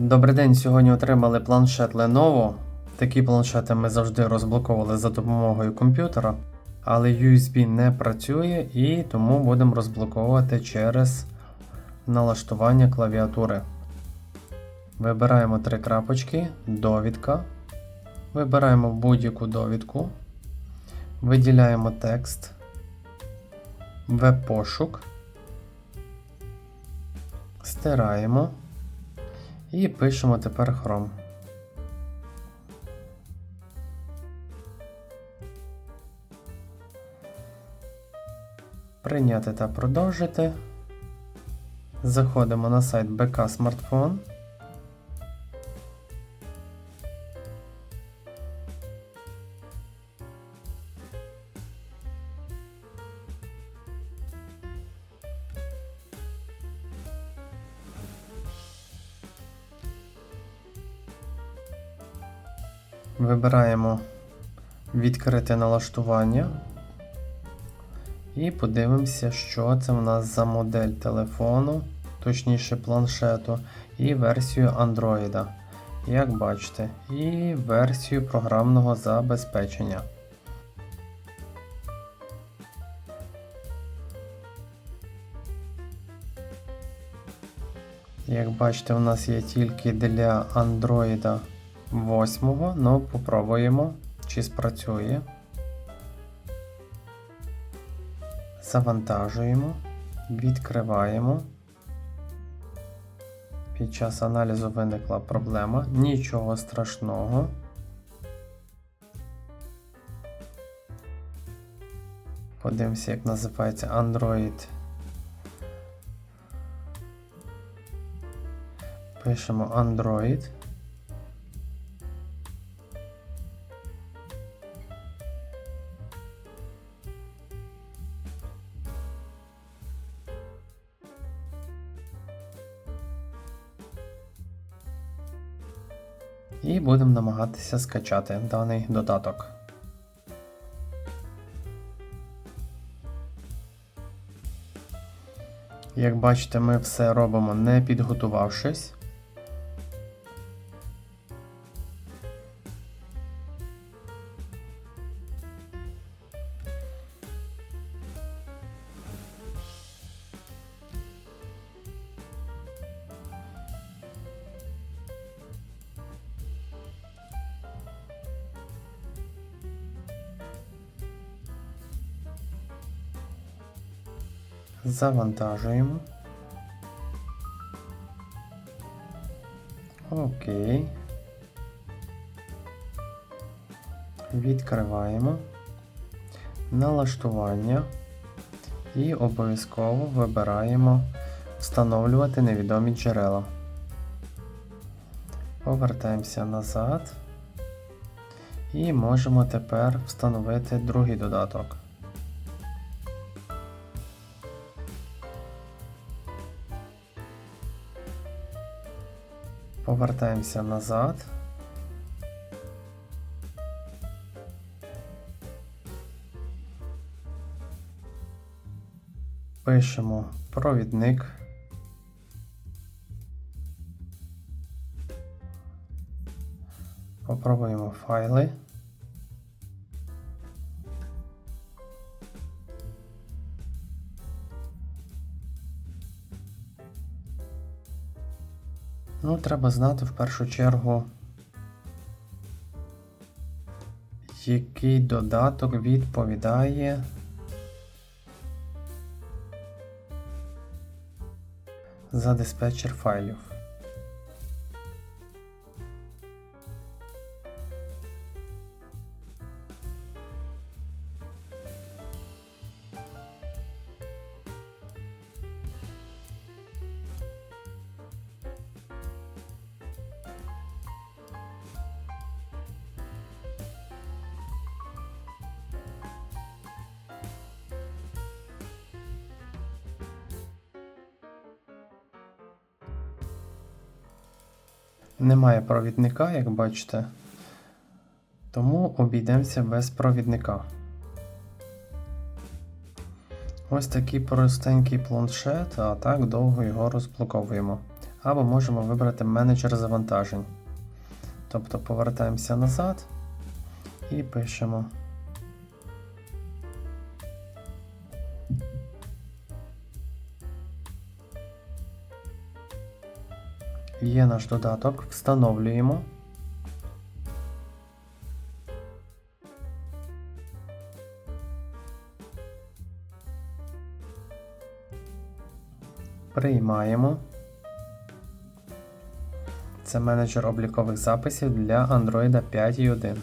Добрий день. Сьогодні отримали планшет Lenovo. Такі планшети ми завжди розблоковували за допомогою комп'ютера, але USB не працює і тому будемо розблоковувати через налаштування клавіатури. Вибираємо три крапочки, довідка. Вибираємо будь-яку довідку. Виділяємо текст, веб-пошук, стираємо. І пишемо тепер Chrome. Прийняти та продовжити. Заходимо на сайт БК Смартфон. Вибираємо відкрити налаштування і подивимося, що це в нас за модель телефону, точніше планшету, і версію Android. Як бачите, і версію програмного забезпечення. Як бачите, у нас є тільки для Android 8, ну попробуємо, чи спрацює. Завантажуємо, відкриваємо. Під час аналізу виникла проблема, нічого страшного. Подивимося, як називається Android. Пишемо Android. І будемо намагатися скачати даний додаток. Як бачите, ми все робимо не підготувавшись. Завантажуємо. Окей. Відкриваємо налаштування і обов'язково вибираємо встановлювати невідомі джерела. Повертаємося назад і можемо тепер встановити другий додаток. Повертаємося назад. Пишемо провідник. Попробуємо файли. Ну, треба знати в першу чергу, який додаток відповідає за диспетчер файлів. Немає провідника, як бачите, тому обійдемося без провідника. Ось такий простенький планшет, а так довго його розблоковуємо. або можемо вибрати менеджер завантажень. Тобто повертаємося назад і пишемо. Є наш додаток, встановлюємо. Приймаємо. Це менеджер облікових записів для Android 5.1.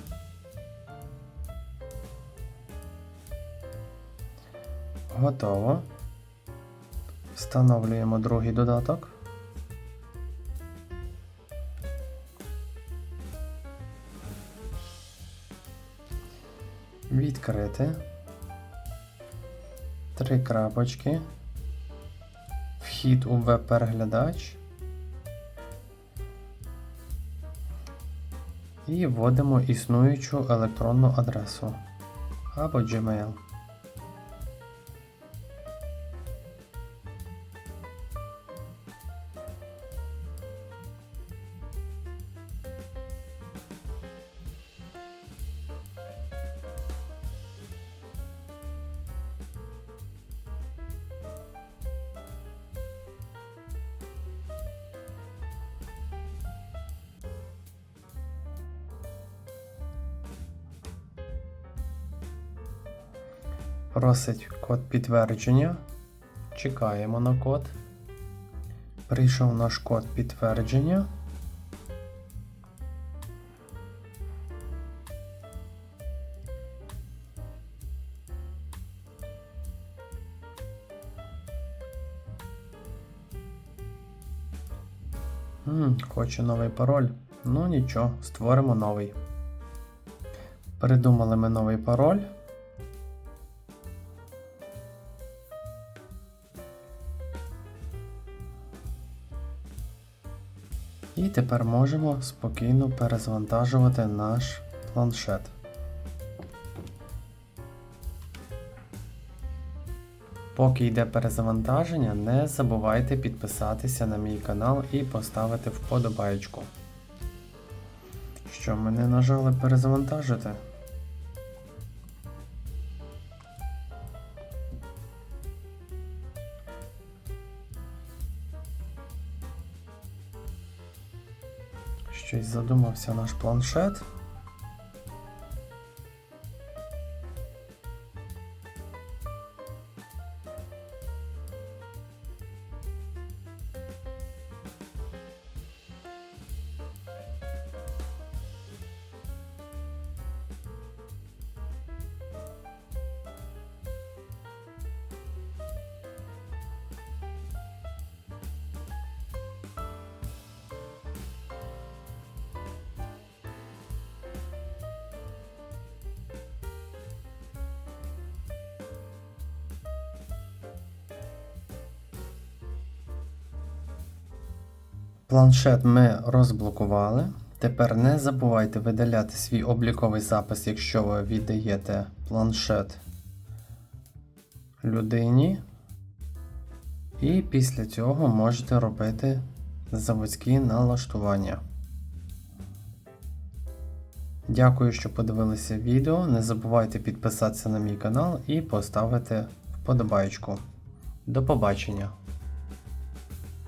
Готово. Встановлюємо другий додаток. Відкрити. Три крапочки. Вхід у веб-переглядач. І вводимо існуючу електронну адресу або Gmail. Просить код підтвердження. Чекаємо на код. Прийшов наш код підтвердження. М, Хочу новий пароль. Ну нічого, створимо новий. Придумали ми новий пароль. І тепер можемо спокійно перезавантажувати наш планшет. Поки йде перезавантаження, не забувайте підписатися на мій канал і поставити вподобайку. Що мене нажали перезавантажити? Щось задумався наш планшет. Планшет ми розблокували. Тепер не забувайте видаляти свій обліковий запис, якщо ви віддаєте планшет людині. І після цього можете робити заводські налаштування. Дякую, що подивилися відео. Не забувайте підписатися на мій канал і поставити вподобайку. До побачення!